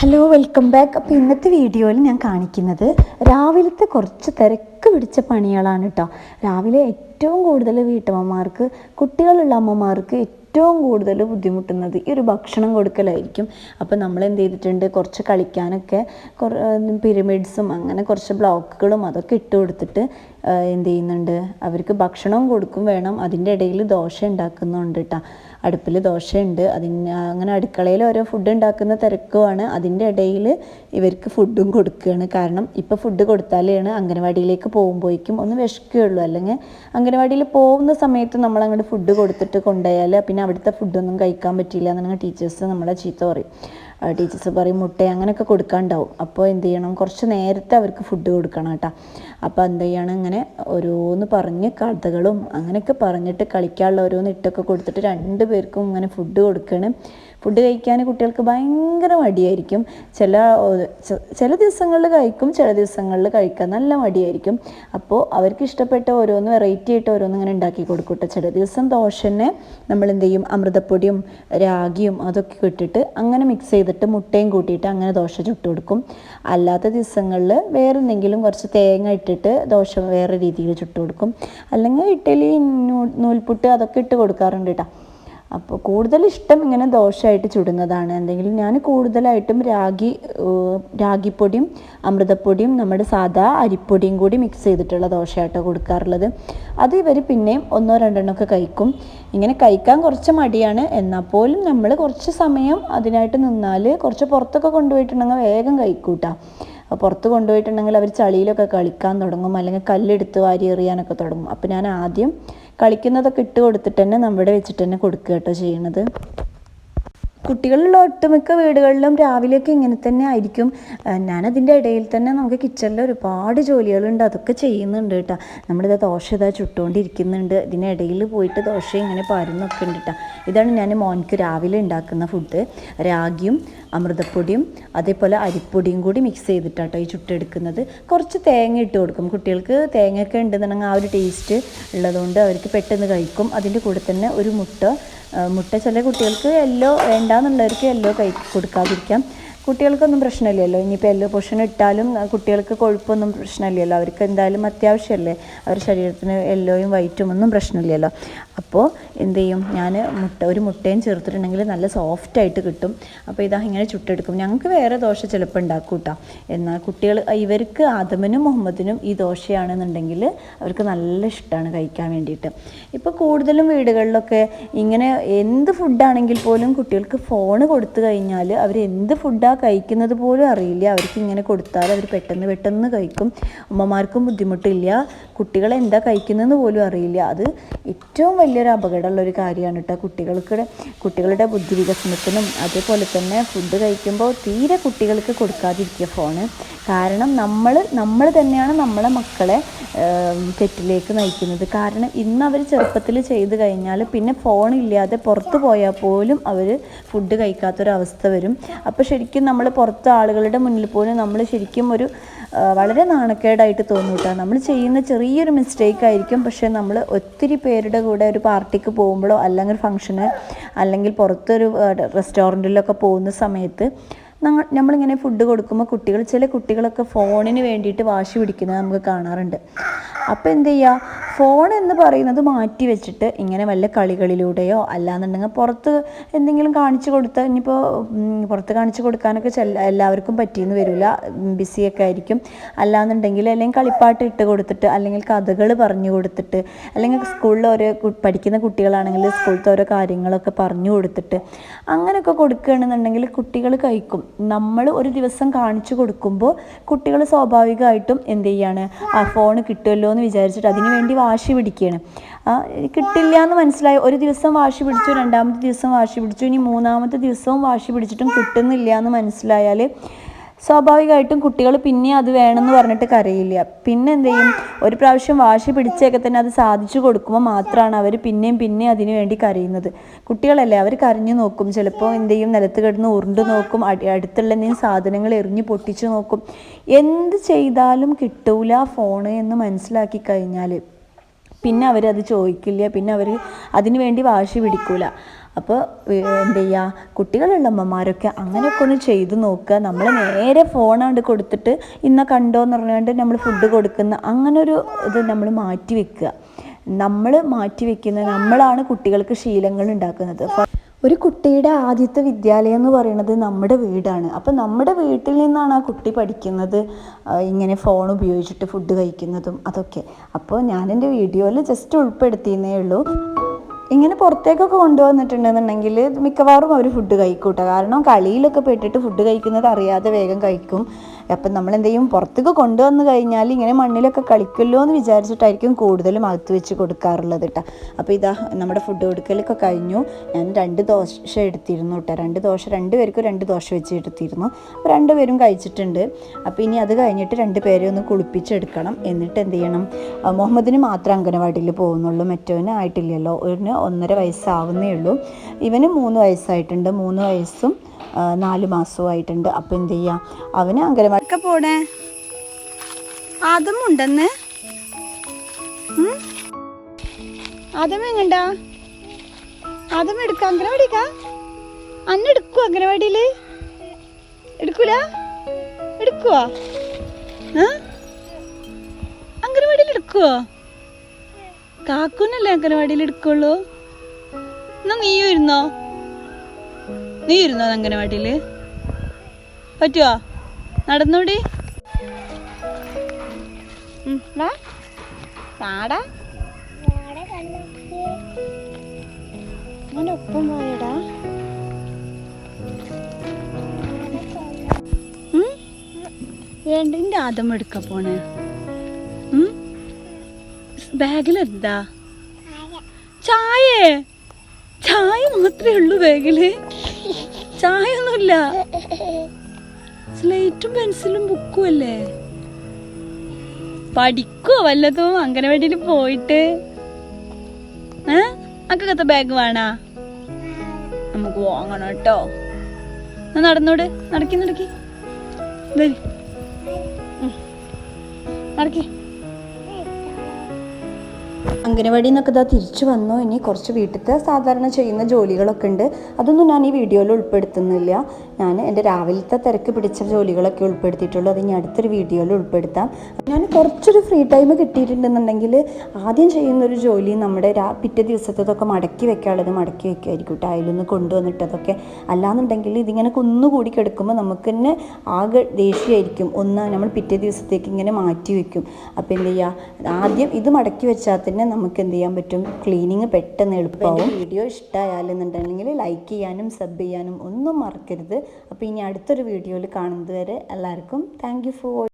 Hello welcome back അപ്പോൾ ഇന്നത്തെ വീഡിയോയിൽ ഞാൻ കാണിക്കുന്നത് രാവിലത്തെ കുറച്ച് തിരക്ക് പിടിച്ച പണികളാണ് കേട്ടോ രാവിലെ ഏറ്റവും കൂടുതൽ വീട്ടമ്മമാർക്ക് കുട്ടികളുള്ള അമ്മമാർക്ക് ഏറ്റവും കൂടുതൽ ബുദ്ധിമുട്ടുന്നത് ഈ ഒരു ഭക്ഷണം കൊടുക്കലായിരിക്കും. അപ്പോൾ നമ്മൾ എന്ത് ചെയ്തിട്ടുണ്ട്? കുറച്ച് കളിക്കാനൊക്കെ പിരമിഡ്സും അങ്ങനെ കുറച്ച് ബ്ലോക്കുകളും അതൊക്കെ ഇട്ട് കൊടുത്തിട്ട് എന്ത് ചെയ്യുന്നുണ്ട്? അവർക്ക് ഭക്ഷണവും കൊടുക്കും വേണം. അതിന്റെ ഇടയിൽ ദോശ ഉണ്ടാക്കുന്നുണ്ട് കേട്ടോ അടുപ്പിൽ ദോശയുണ്ട്. അതിന് അങ്ങനെ അടുക്കളയിൽ ഓരോ ഫുഡ് ഉണ്ടാക്കുന്ന തിരക്കുമാണ് അതിന്റെ ഇടയിൽ ഇവർക്ക് ഫുഡും കൊടുക്കുകയാണ്. കാരണം ഇപ്പോൾ ഫുഡ് കൊടുത്താലാണ് അംഗനവാടിയിലേക്ക് പോകുമ്പോഴേക്കും ഒന്ന് വിശക്കുകയുള്ളൂ. അല്ലെങ്കിൽ അംഗനവാടിയിൽ പോകുന്ന സമയത്ത് നമ്മൾ അങ്ങോട്ട് ഫുഡ് കൊടുത്തിട്ട് കൊണ്ടുപോയാൽ പിന്നെ അവിടുത്തെ ഫുഡൊന്നും കഴിക്കാൻ പറ്റില്ല എന്നുണ്ടെങ്കിൽ ടീച്ചേഴ്സ് നമ്മളെ ചീത്ത പറയും. ടീച്ചേഴ്സ് പറയും മുട്ട അങ്ങനെയൊക്കെ കൊടുക്കാണ്ടാവും. അപ്പോൾ എന്ത് ചെയ്യണം? കുറച്ച് നേരത്തെ അവർക്ക് ഫുഡ് കൊടുക്കണം കേട്ടോ. അപ്പോൾ എന്ത് ചെയ്യണം? ഇങ്ങനെ ഓരോന്ന് പറഞ്ഞ് കഥകളും അങ്ങനെയൊക്കെ പറഞ്ഞിട്ട് കളിക്കാനുള്ള ഓരോന്ന് ഇട്ടൊക്കെ കൊടുത്തിട്ട് രണ്ട് പേർക്കും ഇങ്ങനെ ഫുഡ് കൊടുക്കണം. ഫുഡ് കഴിക്കാൻ കുട്ടികൾക്ക് ഭയങ്കര മടിയായിരിക്കും. ചില ചില ദിവസങ്ങളിൽ കഴിക്കും ചില ദിവസങ്ങളിൽ കഴിക്കാൻ നല്ല മടിയായിരിക്കും. അപ്പോൾ അവർക്ക് ഇഷ്ടപ്പെട്ട ഓരോന്ന് വെറൈറ്റി ആയിട്ട് ഓരോന്ന് ഇങ്ങനെ ഉണ്ടാക്കി കൊടുക്കട്ടെ ചില ദിവസം ദോശനെ നമ്മൾ എന്ത് ചെയ്യും? അമൃതപ്പൊടിയും രാഗിയും അതൊക്കെ ഇട്ടിട്ട് അങ്ങനെ മിക്സ് ചെയ്തിട്ട് മുട്ടയും കൂട്ടിയിട്ട് അങ്ങനെ ദോശ ചുട്ട് കൊടുക്കും. അല്ലാത്ത ദിവസങ്ങളിൽ വേറെ എന്തെങ്കിലും കുറച്ച് തേങ്ങ ഇട്ടിട്ട് ദോശ വേറെ രീതിയിൽ ചുട്ട് കൊടുക്കും. അല്ലെങ്കിൽ ഇഡ്ഡലി നൂൽപുട്ട് അതൊക്കെ ഇട്ട് കൊടുക്കാറുണ്ട് കേട്ടോ അപ്പോൾ കൂടുതൽ ഇഷ്ടം ഇങ്ങനെ ദോശയായിട്ട് ചുടുന്നതാണ്. എന്തെങ്കിലും ഞാൻ കൂടുതലായിട്ടും രാഗി രാഗിപ്പൊടിയും അമൃതപ്പൊടിയും നമ്മുടെ സാധാ അരിപ്പൊടിയും കൂടി മിക്സ് ചെയ്തിട്ടുള്ള ദോശയായിട്ടോ കൊടുക്കാറുള്ളത്. അത് ഇവർ പിന്നെയും ഒന്നോ രണ്ടെണ്ണമൊക്കെ കഴിക്കും. ഇങ്ങനെ കഴിക്കാൻ കുറച്ച് മടിയാണ്. എന്നാൽ പോലും നമ്മൾ കുറച്ച് സമയം അതിനായിട്ട് നിന്നാൽ കുറച്ച് പുറത്തൊക്കെ കൊണ്ടുപോയിട്ടുണ്ടെങ്കിൽ വേഗം കഴിക്കൂട്ടാ. പുറത്ത് കൊണ്ടുപോയിട്ടുണ്ടെങ്കിൽ അവർ ചളിയിലൊക്കെ കളിക്കാൻ തുടങ്ങും. അല്ലെങ്കിൽ കല്ലെടുത്ത് വാരി എറിയാനൊക്കെ തുടങ്ങും. അപ്പോൾ ഞാൻ ആദ്യം കളിക്കുന്നതൊക്കെ ഇട്ട് കൊടുത്തിട്ട് തന്നെ നമ്മുടെ വെച്ചിട്ട് തന്നെ കൊടുക്കുക കേട്ടോ ചെയ്യണത്. കുട്ടികളുള്ള ഒട്ടുമിക്ക വീടുകളിലും രാവിലെയൊക്കെ ഇങ്ങനെ തന്നെ ആയിരിക്കും. ഞാനതിന്റെ ഇടയിൽ തന്നെ നമുക്ക് കിച്ചണിൽ ഒരുപാട് ജോലികളുണ്ട്. അതൊക്കെ ചെയ്യുന്നുണ്ട് കേട്ടോ. നമ്മളിത് ദോശ ഇതാ ചുട്ടുകൊണ്ടിരിക്കുന്നുണ്ട് ഇതിനിടയിൽ പോയിട്ട് ദോശ ഇങ്ങനെ പരുന്നൊക്കെ ഉണ്ട് കേട്ടോ ഇതാണ് ഞാൻ മോൻക്ക് രാവിലെ ഉണ്ടാക്കുന്ന ഫുഡ് രാഗിയും അമൃതപ്പൊടിയും അതേപോലെ അരിപ്പൊടിയും കൂടി മിക്സ് ചെയ്തിട്ടാട്ടോ ഈ ചുട്ടെടുക്കുന്നത്. കുറച്ച് തേങ്ങ ഇട്ട് കൊടുക്കും. കുട്ടികൾക്ക് തേങ്ങയൊക്കെ ഉണ്ടെന്നുണ്ടെങ്കിൽ ആ ഒരു ടേസ്റ്റ് ഉള്ളതുകൊണ്ട് അവർക്ക് പെട്ടെന്ന് കഴിക്കും. അതിന്റെ കൂടെ തന്നെ ഒരു മുട്ട മുട്ട ചില കുട്ടികൾക്ക് യെല്ലോ വേണ്ടാന്നുള്ളവർക്ക് യെല്ലോ കൈ കൊടുക്കാതിരിക്കാം. കുട്ടികൾക്കൊന്നും പ്രശ്നമില്ലല്ലോ. ഇനിയിപ്പോൾ എല്ലോ പൊഷൻ ഇട്ടാലും കുട്ടികൾക്ക് കൊഴുപ്പൊന്നും പ്രശ്നമില്ലല്ലോ. അവർക്ക് എന്തായാലും അത്യാവശ്യമല്ലേ. അവരുടെ ശരീരത്തിന് എല്ലോയും വൈറ്റും ഒന്നും പ്രശ്നമില്ലല്ലോ. അപ്പോൾ എന്ത് ചെയ്യും? ഞാൻ മുട്ട ഒരു മുട്ടയും ചേർത്തിട്ടുണ്ടെങ്കിൽ നല്ല സോഫ്റ്റായിട്ട് കിട്ടും. അപ്പോൾ ഇതാ ഇങ്ങനെ ചുട്ടെടുക്കും. ഞങ്ങൾക്ക് വേറെ ദോശ ചിലപ്പോൾ ഉണ്ടാക്കും കേട്ടോ എന്നാൽ കുട്ടികൾ ഇവർക്ക് ആദമനും മുഹമ്മദിനും ഈ ദോശയാണെന്നുണ്ടെങ്കിൽ അവർക്ക് നല്ല ഇഷ്ടമാണ് കഴിക്കാൻ വേണ്ടിയിട്ട്. ഇപ്പോൾ കൂടുതലും വീടുകളിലൊക്കെ ഇങ്ങനെ എന്ത് ഫുഡാണെങ്കിൽ പോലും കുട്ടികൾക്ക് ഫോൺ കൊടുത്തു കഴിഞ്ഞാൽ അവർ എന്ത് ഫുഡാണ് കഴിക്കുന്നത് പോലും അറിയില്ല. അവർക്ക് ഇങ്ങനെ കൊടുത്താൽ അവർ പെട്ടെന്ന് പെട്ടെന്ന് കഴിക്കും. അമ്മമാർക്കും ബുദ്ധിമുട്ടില്ല. കുട്ടികൾ എന്താ കഴിക്കുന്നതെന്ന് പോലും അറിയില്ല. അത് ഏറ്റവും വലിയൊരു അപകടമുള്ള ഒരു കാര്യമാണ് കേട്ടോ. കുട്ടികൾക്ക് കുട്ടികളുടെ ബുദ്ധി വികസനത്തിനും അതേപോലെ തന്നെ ഫുഡ് കഴിക്കുമ്പോൾ തീരെ കുട്ടികൾക്ക് കൊടുക്കാതിരിക്കുക ഫോണ് കാരണം നമ്മൾ നമ്മൾ തന്നെയാണ് നമ്മളെ മക്കളെ തെറ്റിലേക്ക് നയിക്കുന്നത്. കാരണം ഇന്ന് അവർ ചെറുപ്പത്തിൽ ചെയ്ത് കഴിഞ്ഞാൽ പിന്നെ ഫോണില്ലാതെ പുറത്ത് പോയാൽ പോലും അവർ ഫുഡ് കഴിക്കാത്തൊരവസ്ഥ വരും. അപ്പോൾ ശരിക്കും നമ്മൾ പുറത്ത് ആളുകളുടെ മുന്നിൽ പോലും നമ്മൾ ശരിക്കും ഒരു വളരെ നാണക്കേടായിട്ട് തോന്നും കേട്ടോ. നമ്മൾ ചെയ്യുന്ന ചെറിയൊരു മിസ്റ്റേക്ക് ആയിരിക്കും. പക്ഷേ നമ്മൾ ഒത്തിരി പേരുടെ കൂടെ ഒരു പാർട്ടിക്ക് പോകുമ്പോഴോ അല്ലെങ്കിൽ ഫംഗ്ഷന് അല്ലെങ്കിൽ പുറത്തൊരു റെസ്റ്റോറന്റിലൊക്കെ പോകുന്ന സമയത്ത് ഞങ്ങൾ നമ്മളിങ്ങനെ ഫുഡ് കൊടുക്കുമ്പോൾ കുട്ടികൾ ചില കുട്ടികളൊക്കെ ഫോണിന് വേണ്ടിയിട്ട് വാശി പിടിക്കുന്നത് നമുക്ക് കാണാറുണ്ട്. അപ്പോൾ എന്ത് ചെയ്യുക ഫോൺ എന്ന് പറയുന്നത് മാറ്റി വെച്ചിട്ട് ഇങ്ങനെ വല്ല കളികളിലൂടെയോ അല്ലാന്നുണ്ടെങ്കിൽ പുറത്ത് എന്തെങ്കിലും കാണിച്ചു കൊടുത്ത് ഇനിയിപ്പോൾ പുറത്ത് കാണിച്ചു കൊടുക്കാനൊക്കെ ചെല്ല എല്ലാവർക്കും പറ്റിയെന്ന് വരില്ല. ബിസിയൊക്കെ ആയിരിക്കും. അല്ലാന്നുണ്ടെങ്കിൽ അല്ലെങ്കിൽ കളിപ്പാട്ട് ഇട്ട് കൊടുത്തിട്ട് അല്ലെങ്കിൽ കഥകൾ പറഞ്ഞു കൊടുത്തിട്ട് അല്ലെങ്കിൽ സ്കൂളിൽ ഓരോ പഠിക്കുന്ന കുട്ടികളാണെങ്കിൽ സ്കൂളിലത്തെ ഓരോ കാര്യങ്ങളൊക്കെ പറഞ്ഞു കൊടുത്തിട്ട് അങ്ങനെയൊക്കെ കൊടുക്കുകയാണെന്നുണ്ടെങ്കിൽ കുട്ടികൾ കഴിക്കും. നമ്മൾ ഒരു ദിവസം കാണിച്ചു കൊടുക്കുമ്പോൾ കുട്ടികൾ സ്വാഭാവികമായിട്ടും എന്ത് ചെയ്യാണ്? ആ ഫോൺ കിട്ടുമല്ലോ എന്ന് വിചാരിച്ചിട്ട് അതിന് വേണ്ടി വാശി പിടിക്കുകയാണ്. കിട്ടില്ല എന്ന് മനസ്സിലായി. ഒരു ദിവസം വാശി പിടിച്ചു രണ്ടാമത്തെ ദിവസം വാശി പിടിച്ചു ഇനി മൂന്നാമത്തെ ദിവസവും വാശി പിടിച്ചിട്ടും കിട്ടുന്നില്ല എന്ന് മനസ്സിലായാൽ സ്വാഭാവികമായിട്ടും കുട്ടികൾ പിന്നെ അത് വേണമെന്ന് പറഞ്ഞിട്ട് കരയില്ല. പിന്നെ എന്ത് ചെയ്യും? ഒരു പ്രാവശ്യം വാശി പിടിച്ചൊക്കെ തന്നെ അത് സാധിച്ചു കൊടുക്കുമ്പോൾ മാത്രമാണ് അവർ പിന്നെയും പിന്നെയും അതിനു വേണ്ടി കരയുന്നത്. കുട്ടികളല്ലേ അവർ കരഞ്ഞു നോക്കും. ചിലപ്പോൾ എന്ത് ചെയ്യും? നിലത്ത് കിടന്ന് ഉരുണ്ട് നോക്കും. അടുത്തുള്ള എന്തെങ്കിലും സാധനങ്ങൾ എറിഞ്ഞ് പൊട്ടിച്ചു നോക്കും. എന്ത് ചെയ്താലും കിട്ടൂല ഫോണ് എന്ന് മനസ്സിലാക്കി കഴിഞ്ഞാൽ പിന്നെ അവരത് ചോദിക്കില്ല. പിന്നെ അവർ അതിനു വേണ്ടി വാശി പിടിക്കൂല. അപ്പോൾ എന്ത് ചെയ്യുക കുട്ടികളുള്ള അമ്മമാരൊക്കെ അങ്ങനെയൊക്കെ ഒന്ന് ചെയ്ത് നോക്കുക. നമ്മൾ നേരെ ഫോണാണ്ട് കൊടുത്തിട്ട് ഇന്ന കണ്ടോ എന്ന് പറഞ്ഞുകൊണ്ട് നമ്മൾ ഫുഡ് കൊടുക്കുന്ന അങ്ങനൊരു ഇത് നമ്മൾ മാറ്റി വെക്കുക. നമ്മൾ മാറ്റി വെക്കുന്ന നമ്മളാണ് കുട്ടികൾക്ക് ശീലങ്ങൾ ഉണ്ടാക്കുന്നത്. ഒരു കുട്ടിയുടെ ആദ്യത്തെ വിദ്യാലയം എന്ന് പറയുന്നത് നമ്മുടെ വീടാണ്. അപ്പം നമ്മുടെ വീട്ടിൽ നിന്നാണ് ആ കുട്ടി പഠിക്കുന്നത്. ഇങ്ങനെ ഫോൺ ഉപയോഗിച്ചിട്ട് ഫുഡ് കഴിക്കുന്നതും അതൊക്കെ. അപ്പോൾ ഞാൻ എന്റെ വീഡിയോയിൽ ജസ്റ്റ് ഉൾപ്പെടുത്തിയെന്നേ ഉള്ളൂ. ഇങ്ങനെ പുറത്തേക്കൊക്കെ കൊണ്ടുവന്നിട്ടുണ്ടെന്നുണ്ടെങ്കിൽ മിക്കവാറും അവർ ഫുഡ് കഴിക്കൂട്ടോ. കാരണം കളിയിലൊക്കെ പെട്ടിട്ട് ഫുഡ് കഴിക്കുന്നത് അറിയാതെ വേഗം കഴിക്കും. അപ്പം നമ്മൾ എന്ത് ചെയ്യും പുറത്തേക്ക് കൊണ്ടുവന്ന് കഴിഞ്ഞാൽ ഇങ്ങനെ മണ്ണിലൊക്കെ കളിക്കുമല്ലോ എന്ന് വിചാരിച്ചിട്ടായിരിക്കും കൂടുതലും അകത്ത് വെച്ച് കൊടുക്കാറുള്ളത് കേട്ടോ അപ്പോൾ ഇതാ നമ്മുടെ ഫുഡ് കൊടുക്കലൊക്കെ കഴിഞ്ഞു. ഞാൻ രണ്ട് ദോശ എടുത്തിരുന്നു കേട്ടോ രണ്ട് ദോശ രണ്ട് പേർക്കും രണ്ട് ദോശ വെച്ച് എടുത്തിരുന്നു. അപ്പോൾ രണ്ട് പേരും കഴിച്ചിട്ടുണ്ട്. അപ്പോൾ ഇനി അത് കഴിഞ്ഞിട്ട് രണ്ട് പേരെ ഒന്ന് കുളിപ്പിച്ചെടുക്കണം. എന്നിട്ട് എന്ത് ചെയ്യണം? മുഹമ്മദിന് മാത്രം അംഗനവാടിയിൽ പോകുന്നുള്ളൂ. മറ്റവന് ആയിട്ടില്ലല്ലോ. ഒരു ഒന്നര വയസ്സാവുന്നേ ഉള്ളൂ. ഇവന് മൂന്ന് വയസ്സായിട്ടുണ്ട്. മൂന്ന് വയസ്സും നാല് മാസവും ആയിട്ടുണ്ട്. അപ്പോൾ എന്ത് ചെയ്യുക അവന് അംഗനവാടി പോണേ? അതും ഉണ്ടെന്ന് അതും എങ്ങണ്ടാ? അതും എടുക്ക അങ്കനവാടി അന്ന് എടുക്കുവോ അംഗനവാടിയിൽ? എടുക്കൂല? എടുക്കുവോ? ആ അംഗനവാടിയിൽ എടുക്കുവോ? കാക്കൂനല്ലേ അംഗനവാടിയിൽ എടുക്കുള്ളൂ. എന്നാ നീയും ഇരുന്നോ? നീ ഇരുന്നോ അംഗനവാടിയിൽ? പറ്റുവോ? നടന്നൂടി. വാ. വാടാ. അങ്ങനെ ഒപ്പം പോയടാ. വേണ്ടിന്റെ ആദം എടുക്ക പോണേ. ബാഗിലെന്താ? ചായ? ചായ മാത്രമേ ഉള്ളൂ ബാഗിൽ. ചായ ഒന്നുമില്ല. സ്ലേറ്റും പെൻസിലും ബുക്കും അല്ലേ? പഠിക്കോ വല്ലതും? അംഗനവാടിയിൽ പോയിട്ട്? ഏ? അക്കൊക്കെ ബാഗ് വേണാ? നമുക്ക് വാങ്ങണം കേട്ടോ. നടന്നോട്? നടക്കി നടക്കി. നടക്കി. അംഗനവാടിയിൽ നിന്നൊക്കെ ഇതാ തിരിച്ചു വന്നു. ഇനി കുറച്ച് വീട്ടിലത്തെ സാധാരണ ചെയ്യുന്ന ജോലികളൊക്കെ ഉണ്ട്. അതൊന്നും ഞാൻ ഈ വീഡിയോയിൽ ഉൾപ്പെടുത്തുന്നില്ല. ഞാൻ എന്റെ രാവിലത്തെ തിരക്ക് പിടിച്ച ജോലികളൊക്കെ ഉൾപ്പെടുത്തിയിട്ടുള്ളൂ. അത് ഇനി അടുത്തൊരു വീഡിയോയിൽ ഉൾപ്പെടുത്താം. ഞാൻ കുറച്ചൊരു ഫ്രീ ടൈം കിട്ടിയിട്ടുണ്ടെന്നുണ്ടെങ്കിൽ ആദ്യം ചെയ്യുന്നൊരു ജോലി നമ്മുടെ രാ പിറ്റേ ദിവസത്തേതൊക്കെ മടക്കി വെക്കാനുള്ളത് മടക്കി വെക്കുമായിരിക്കും കേട്ടോ അതിലൊന്ന് കൊണ്ടുവന്നിട്ടതൊക്കെ. അല്ലാന്നുണ്ടെങ്കിൽ ഇതിങ്ങനെ കുന്നുകൂടി കിടക്കുമ്പോൾ നമുക്ക് തന്നെ ആകെ ദേഷ്യമായിരിക്കും. ഒന്ന് നമ്മൾ പിറ്റേ ദിവസത്തേക്ക് ഇങ്ങനെ മാറ്റി വെക്കും. അപ്പോൾ എന്ത് ചെയ്യുക? ആദ്യം ഇത് മടക്കി വെച്ചാൽ തന്നെ നമുക്ക് എന്ത് ചെയ്യാൻ പറ്റും ക്ലീനിങ് പെട്ടെന്ന് എളുപ്പമാവും. വീഡിയോ ഇഷ്ടമായാലെന്നുണ്ടെങ്കിൽ ലൈക്ക് ചെയ്യാനും സബ് ചെയ്യാനും ഒന്നും മറക്കരുത്. അപ്പോൾ ഇനി അടുത്തൊരു വീഡിയോയിൽ കാണുന്നത് വരെ എല്ലാവർക്കും താങ്ക് യു ഫോർ